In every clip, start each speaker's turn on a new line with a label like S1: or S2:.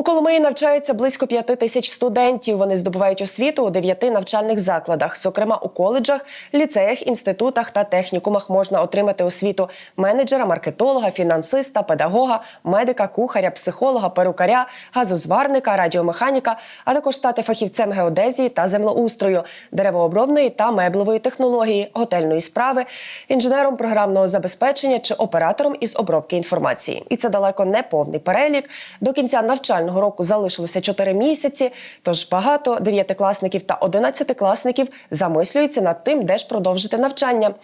S1: У Коломиї навчається близько п'яти тисяч студентів. Вони здобувають освіту у дев'яти навчальних закладах. Зокрема, у коледжах, ліцеях, інститутах та технікумах можна отримати освіту менеджера, маркетолога, фінансиста, педагога, медика, кухаря, психолога, перукаря, газозварника, радіомеханіка, а також стати фахівцем геодезії та землеустрою, деревообробної та меблевої технології, готельної справи, інженером програмного забезпечення чи оператором із обробки інформації. І це далеко не повний перелік. До кінця навчального року залишилося 4 місяці. Тож багато дев'ятикласників та одинадцятикласників замислюються над тим, де ж продовжити навчання.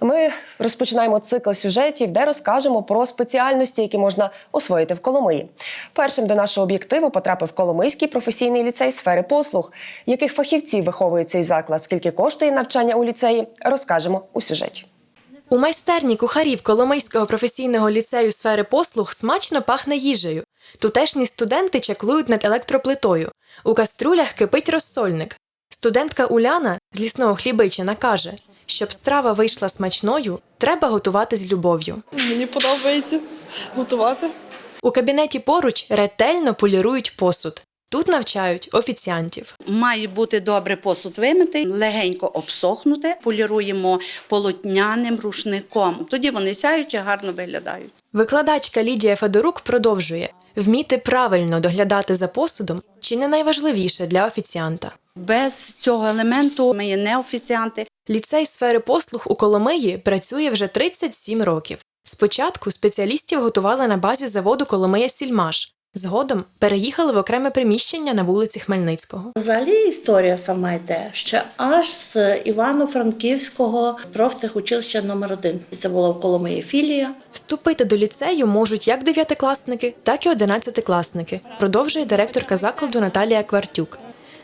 S1: Ми розпочинаємо цикл сюжетів, де розкажемо про спеціальності, які можна освоїти в Коломиї. Першим до нашого об'єктиву потрапив Коломийський професійний ліцей сфери послуг. Яких фахівців виховує цей заклад? Скільки коштує навчання у ліцеї? Розкажемо у сюжеті.
S2: У майстерні кухарів Коломийського професійного ліцею сфери послуг смачно пахне їжею. Тутешні студенти чаклують над електроплитою. У каструлях кипить розсольник. Студентка Уляна з лісного хлібичина каже, щоб страва вийшла смачною, треба готувати з любов'ю.
S3: Мені подобається готувати.
S2: У кабінеті поруч ретельно полірують посуд. Тут навчають офіціантів.
S4: Має бути добре посуд вимитий, легенько обсохнути, поліруємо полотняним рушником. Тоді вони сяючи гарно виглядають.
S2: Викладачка Лідія Федорук продовжує вміти правильно доглядати за посудом чи не найважливіше для офіціанта.
S4: Без цього елементу ми є не офіціанти.
S2: Ліцей сфери послуг у Коломиї працює вже 37 років. Спочатку спеціалістів готували на базі заводу Коломия Сільмаш. Згодом переїхали в окреме приміщення на вулиці Хмельницького.
S5: Взагалі історія сама йде ще аж з Івано-Франківського профтехучилища номер 1 Це була в Коломиї філія.
S2: Вступити до ліцею можуть як дев'ятикласники, так і одинадцятикласники, продовжує директорка закладу Наталія Квартюк.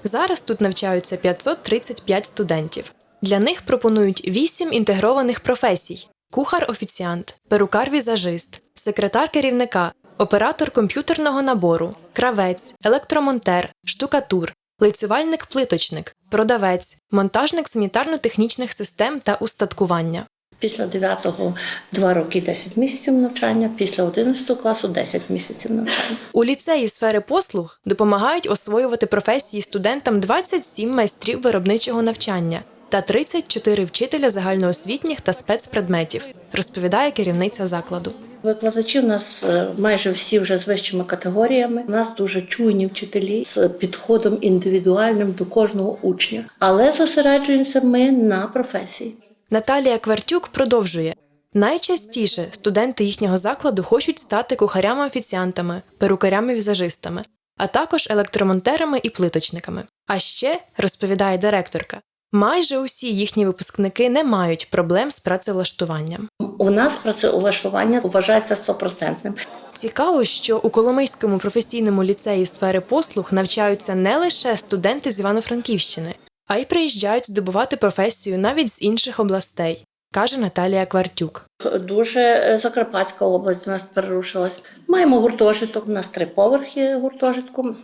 S2: Зараз тут навчаються 535 студентів. Для них пропонують 8 інтегрованих професій: кухар-офіціант, перукар-візажист, секретар керівника, оператор комп'ютерного набору, кравець, електромонтер, штукатур, лицювальник-плиточник, продавець, монтажник санітарно-технічних систем та устаткування.
S5: Після 9-го 2 роки 10 місяців навчання, після 11 класу 10 місяців навчання.
S2: У ліцеї сфери послуг допомагають освоювати професії студентам 27 майстрів виробничого навчання та 34 вчителя загальноосвітніх та спецпредметів, розповідає керівниця закладу.
S5: Викладачі у нас е, майже всі вже з вищими категоріями. У нас дуже чуйні вчителі з підходом індивідуальним до кожного учня, але зосереджуємося ми на професії.
S2: Наталія Квартюк продовжує. Найчастіше студенти їхнього закладу хочуть стати кухарями-офіціантами, перукарями-візажистами, а також електромонтерами і плиточниками. А ще, розповідає директорка, майже усі їхні випускники не мають проблем з працевлаштуванням.
S5: У нас працевлаштування вважається стопроцентним.
S2: Цікаво, що у Коломийському професійному ліцеї сфери послуг навчаються не лише студенти з Івано-Франківщини, а й приїжджають здобувати професію навіть з інших областей, каже Наталія Квартюк.
S5: Дуже е, Закарпатська область у нас перерушилась. Маємо гуртожиток, у нас три поверхи гуртожитку.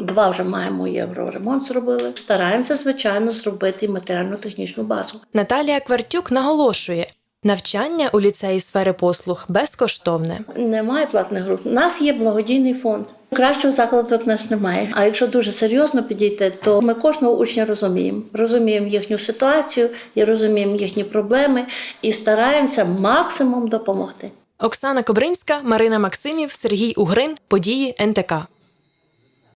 S5: Два вже маємо євроремонт зробили. Стараємося, звичайно, зробити і матеріально-технічну базу.
S2: Наталія Квартюк наголошує, навчання у ліцеї сфери послуг безкоштовне.
S5: Немає платних груп. У нас є благодійний фонд. Кращого закладу в нас немає. А якщо дуже серйозно підійти, то ми кожного учня розуміємо. Розуміємо їхню ситуацію і розуміємо їхні проблеми і стараємося максимум допомогти.
S2: Оксана Кобринська, Марина Максимів, Сергій Угрин. Події НТК.